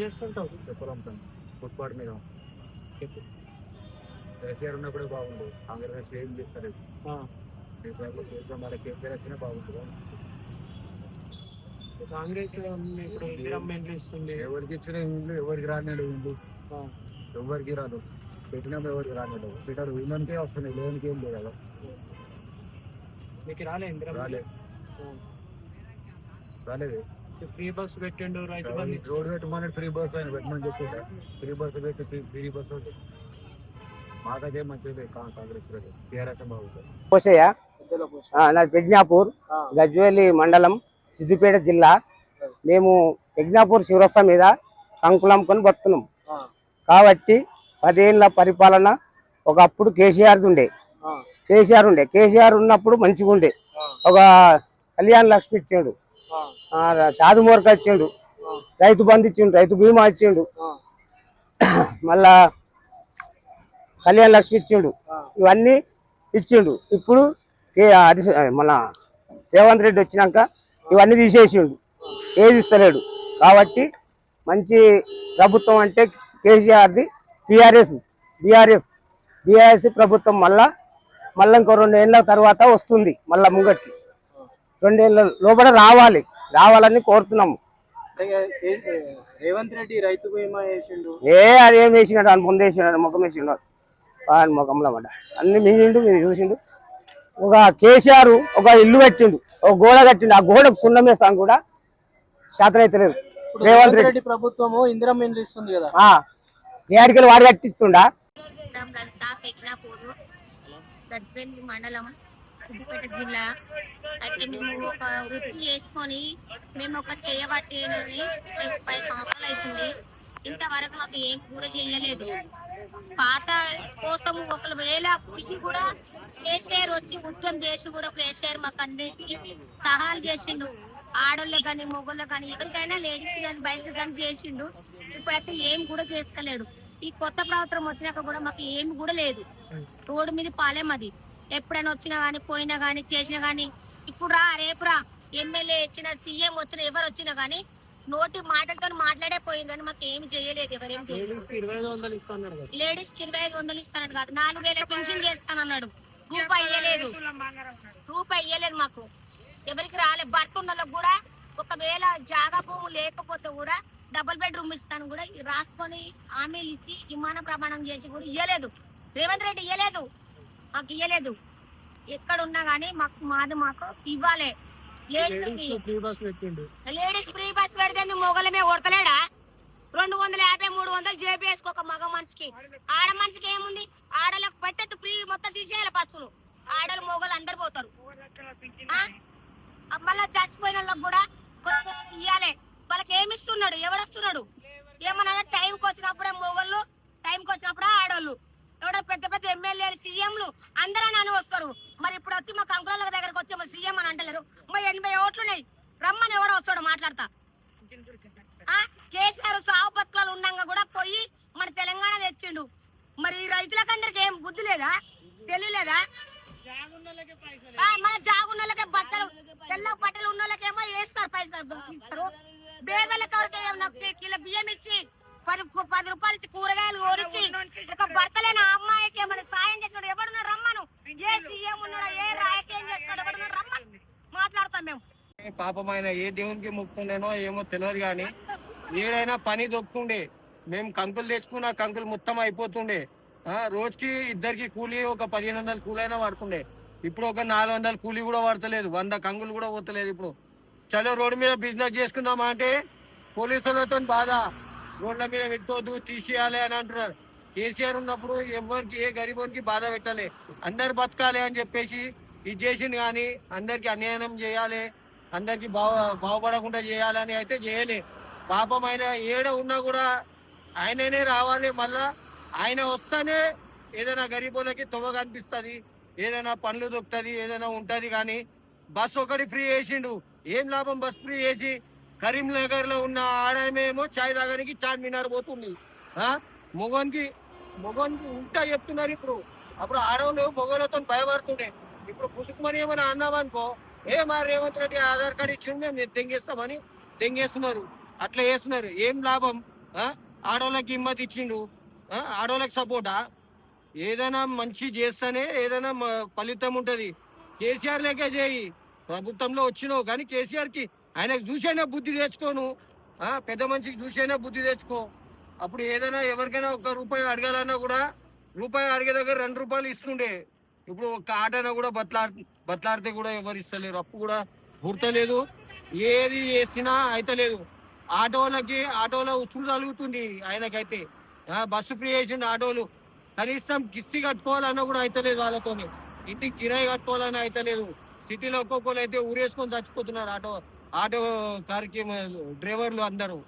చేస్తుంటావు? చెప్పులు అమ్ముతాను ఫుట్పాత్ మీద. కేసీఆర్ ఉన్నప్పుడే బాగుండు. కాంగ్రెస్ ఏం చేస్తారు ఆ, కేసీఆర్ కేసీఆర్ మరి కేసీఆర్ వస్తేనే బాగుంటుంది కాంగ్రెస్ ఇప్పుడు ఇండ్లు ఇస్తుంది? ఎవరికి ఇచ్చిన ఇల్లు ఎవరికి రానిడు ఇల్లు ఆ, ఎవరికి రాదు. పెట్టినప్పుడు ఎవరికి రానిడు పెట్టారు విన్నకే వస్తున్నాయి. లేనికి ఏం లేదు కదా మీకు రాలే ఇందిరమ్మ? రాలే. రాలేదు. ఫ్రీ బస్ పెట్టిండు రైతు బంధు. రోడ్ పెట్టమని ఫ్రీ బస్ ఆయన పెట్టమని చెప్పిండ ఫ్రీ బస్ పెట్టి ఫ్రీ ఫ్రీ బస్ మాకైతే మంచిది కాంగ్రెస్ టీఆర్ఎస్ బాగుంటుంది. పోసయ్య నాది పెజ్ఞాపూర్ గజ్వేలి మండలం సిద్దిపేట జిల్లా. మేము పెజ్ఞాపూర్ శివరస్త మీద కంకులు అమ్ముకొని బతున్నాం. కాబట్టి పదేళ్ళ పరిపాలన ఒకప్పుడు కేసీఆర్ ఉండే. కేసీఆర్ ఉండే. కేసీఆర్ ఉన్నప్పుడు మంచిగా ఉండే ఒక కళ్యాణ్ లక్ష్మి ఇచ్చిండు. సాధు మోర్క ఇచ్చిండు రైతు బంధు ఇచ్చిండు రైతు బీమా ఇచ్చిండు. మళ్ళా కళ్యాణ్ లక్ష్మి ఇచ్చిండు. ఇవన్నీ ఇచ్చిండు. ఇప్పుడు మన రేవంత్ రెడ్డి వచ్చినాక ఇవన్నీ తీసేసిండు. ఏది ఇస్తలేడు. కాబట్టి మంచి ప్రభుత్వం అంటే కేసీఆర్ది టీఆర్ఎస్ బీఆర్ఎస్. బీఆర్ఎస్ ప్రభుత్వం మళ్ళా మళ్ళీ ఇంకో రెండేళ్ళ తర్వాత వస్తుంది మళ్ళా ముంగటికి. రెండేళ్ళ లోపల రావాలి. రావాలని కోరుతున్నాము. రేవంత్ రెడ్డి రైతు బీమా వేసిండు ఏ అది ఏం వేసినాడు అని ముందు వేసినాడు ముఖం వేసినాడు ఆయన ముఖంలో పడ్డ అన్ని మింగిండు మీరు చూసిండు. ఒక కేసీఆర్ ఒక ఇల్లు కట్టిండు ఒక గోడ కట్టిండు. ఆ గోడకు సున్నం వేస్తాను కూడా శాతం అయితే లేదు రేవంత్ రెడ్డి. ప్రభుత్వము ఇందిరమ్మ ఇస్తుంది కదా? ఏడికెళ్ళి వాడు కట్టిస్తుండా? మండలం సిద్దిపేట జిల్లా. అయితే మేము ఒక వృత్తి చేసుకొని మేము ఒక చేయబట్టి మేము పది సంవత్సరాలు అవుతుంది. ఇంతవరకు మాకు ఏం కూడా చేయలేదు. పాత కోసం ఒకవేళ వేల పుడికి కూడా కేసీఆర్ వచ్చి ఉద్యమం చేసి కూడా కేసీఆర్ మాకు అందరికీ సహాయాలు చేసిండు. ఆడోళ్ళు కానీ మొగోళ్ళకి కానీ ఎవరికైనా లేడీస్ కానీ బాయ్స్ కానీ చేసిండు. ఇప్పుడైతే ఏం కూడా చేస్తలేడు. ఈ కొత్త ప్రభుత్వం వచ్చినాక కూడా మాకు ఏమి కూడా లేదు. రోడ్డు మీద పాలేం అది. ఎప్పుడైనా వచ్చినా గానీ పోయినా గానీ చేసినా గానీ ఇప్పుడు రా రేపు రా ఎమ్మెల్యే వచ్చిన సీఎం వచ్చిన ఎవరు వచ్చినా గానీ నోటి మాటలతో మాట్లాడే పోయింది కానీ మాకు ఏమి చేయలేదు ఎవరేం లేడీస్కి ఇరవై ఐదు వందలు ఇస్తానడు కాదు. నాలుగు వేల పెన్షన్ చేస్తానన్నాడు రూపాయి ఇయ్యలేదు. రూపాయి ఇయ్యలేదు మాకు. ఎవరికి రాలే. భర్త ఉన్న కూడా ఒకవేళ జాగా భూము లేకపోతే కూడా డబుల్ బెడ్రూమ్ ఇస్తాను కూడా రాసుకొని హామీలు ఇచ్చి విమాన ప్రమాణం చేసి కూడా ఇయ్యలేదు. రేవంత్ రెడ్డి ఇయ్యలేదు. మాకు ఇయ్యలేదు. ఎక్కడ ఉన్నా గానీ మాకు మాది మాకు ఇవ్వాలి. లేడీస్ ఫ్రీ బస్ పెడితే మొగలమే కొడతలేడా? రెండు వందల యాభై మూడు వందలు జేబీ వేసుకో ఒక మగ మనిషికి. ఆడ మనిషికి ఏముంది? ఆడలకు పెట్టద్దు ఫ్రీ మొత్తం తీసేయాలి బస్సులు. ఆడలు మొగలు అందరు పోతారు. మళ్ళా చచ్చిపోయిన వాళ్ళకి కూడా కొంచెం ఇయ్యాలి. వాళ్ళకి ఏమి ఇస్తున్నాడు? ఎవడు వస్తున్నాడు? ఏమన్నా టైంకి వచ్చినప్పుడే మొగళ్ళు టైంకి వచ్చినప్పుడే ఆడోళ్ళు. ఎవడో పెద్ద పెద్ద ఎమ్మెల్యేలు సీఎంలు అందరూ నాన్న వస్తారు. మరి ఇప్పుడు వచ్చి మా కంకుల దగ్గరకు వచ్చి మా సీఎం అని అంటలేరు. మరి ఎనభై ఓట్లున్నాయి. రమ్మని ఎవడో వస్తాడు మాట్లాడతా. ఆ? కేసీఆర్ సాగు పథకాలు ఉన్నాక కూడా పోయి మన తెలంగాణ తెచ్చిండు. మరి రైతులకు రైతులకందరికి ఏం బుద్ధి లేదా? తెలియలేదా? ఆ, మన జాగున్నోళ్ళకే బట్టలు తెల్ల బట్టలు ఉన్న వాళ్ళకేమో వేస్తారు పైసలు ఇస్తారు పేదలకు ఎవరికి కిలో బియ్యం ఇచ్చి పది పది రూపాయలు ఇచ్చి కూరగాయలు కోరిచ్చి ఒక భర్తలేని ఆ అమ్మాయికి ఏమైనా సాయం చేసాడు ఎవడున్నా రమ్మను? ఏ సీఎం ఉన్నాడో ఏ చేస్తాడు ఎవడున్నా రమ్మను? మాట్లాడతాం మేము. పాపం ఆయన ఏ దేవునికి మొక్కుతుండేనో ఏమో తెలియదు కానీ ఏడైనా పని దొక్కుతుండే మేము కంకులు తెచ్చుకున్న కంకులు మొత్తం అయిపోతుండే. ఆ, రోజుకి ఇద్దరికి కూలీ ఒక పదిహేను వందల కూలీ అయినా పడుతుండే ఇప్పుడు ఒక నాలుగు వందల కూలీ కూడా పడతలేదు వంద కంకులు కూడా పోతలేదు ఇప్పుడు. చలో రోడ్డు మీద బిజినెస్ చేసుకుందామా అంటే పోలీసులతో బాధ. రోడ్ల మీద పెట్టొద్దు తీసేయాలి అని అంటున్నారు. కేసీఆర్ ఉన్నప్పుడు ఎవరికి ఏ గరీబోనికి బాధ పెట్టాలి? అందరు బతకాలి అని చెప్పేసి ఇది చేసింది కానీ అందరికి అన్యాయం చేయాలి. అందరికి బావ బాగుపడకుండా చేయాలని అయితే చేయలే. పాపం ఆయన ఏడ ఉన్నా కూడా ఆయననే రావాలి మళ్ళా ఆయన వస్తేనే ఏదైనా గరీబులకి తొవ్వ కనిపిస్తుంది ఏదైనా పనులు దొరుకుతుంది ఏదైనా ఉంటుంది కానీ బస్ ఒకటి ఫ్రీ చేసిండు. ఏం లాభం బస్ ఫ్రీ చేసి కరీంనగర్లో ఉన్న ఆడమేమో చాయ్ తాగడానికి చార్మినార్ పోతుంది. మొగన్కి మొగోనికి మొగోనికి ఉంటా చెప్తున్నారు ఇప్పుడు. అప్పుడు ఆడవాళ్ళు మొగోళ్ళతో భయపడుతుండే. ఇప్పుడు పుసుకుమని ఏమైనా అన్నామనుకో ఏ మా రేవంత్ రెడ్డి ఆధార్ కార్డు ఇచ్చిండు మేము తెంగేస్తామని తెంగేస్తున్నారు. అట్లా చేస్తున్నారు. ఏం లాభం? ఆడవాళ్ళకి ఆడోళ్ళకి హిమ్మతి ఇచ్చిండు. ఆడవాళ్ళకి సపోర్టా ఏదైనా మంచి చేస్తేనే ఏదైనా మ- ఫలితం ఉంటుంది. కేసీఆర్ లెక్క చేయి. ప్రభుత్వంలో వచ్చినావు కానీ కేసీఆర్కి ఆయనకు చూసైనా బుద్ధి తెచ్చుకోను. పెద్ద మనిషికి చూసైనా బుద్ధి తెచ్చుకో. అప్పుడు ఏదైనా ఎవరికైనా ఒక రూపాయి అడగాలన్నా కూడా రూపాయి అడిగే దగ్గర రెండు రూపాయలు ఇస్తుండే. ఇప్పుడు ఒక ఆటైనా కూడా బట్లా బట్లాడితే కూడా ఎవరు ఇస్తలేరు. అప్పు కూడా గుర్తలేదు. ఏది చేసినా అయితలేదు. ఆటోలకి ఆటోలో ఉసులు తగులుతుంది ఆయనకైతే. బస్సు ఫ్రీ చేసిండు ఆటోలు. కనీసం కిస్తీ కట్టుకోవాలన్నా కూడా అయితలేదు వాళ్ళతోని. ఇంటికి కిరాయి కట్టుకోవాలన్నా అయితలేదు. సిటీలో ఒక్కొక్కరు అయితే ఊరేసుకొని చచ్చిపోతున్నారు ఆటో ఆటో కార్కి డ్రైవర్లు అందరూ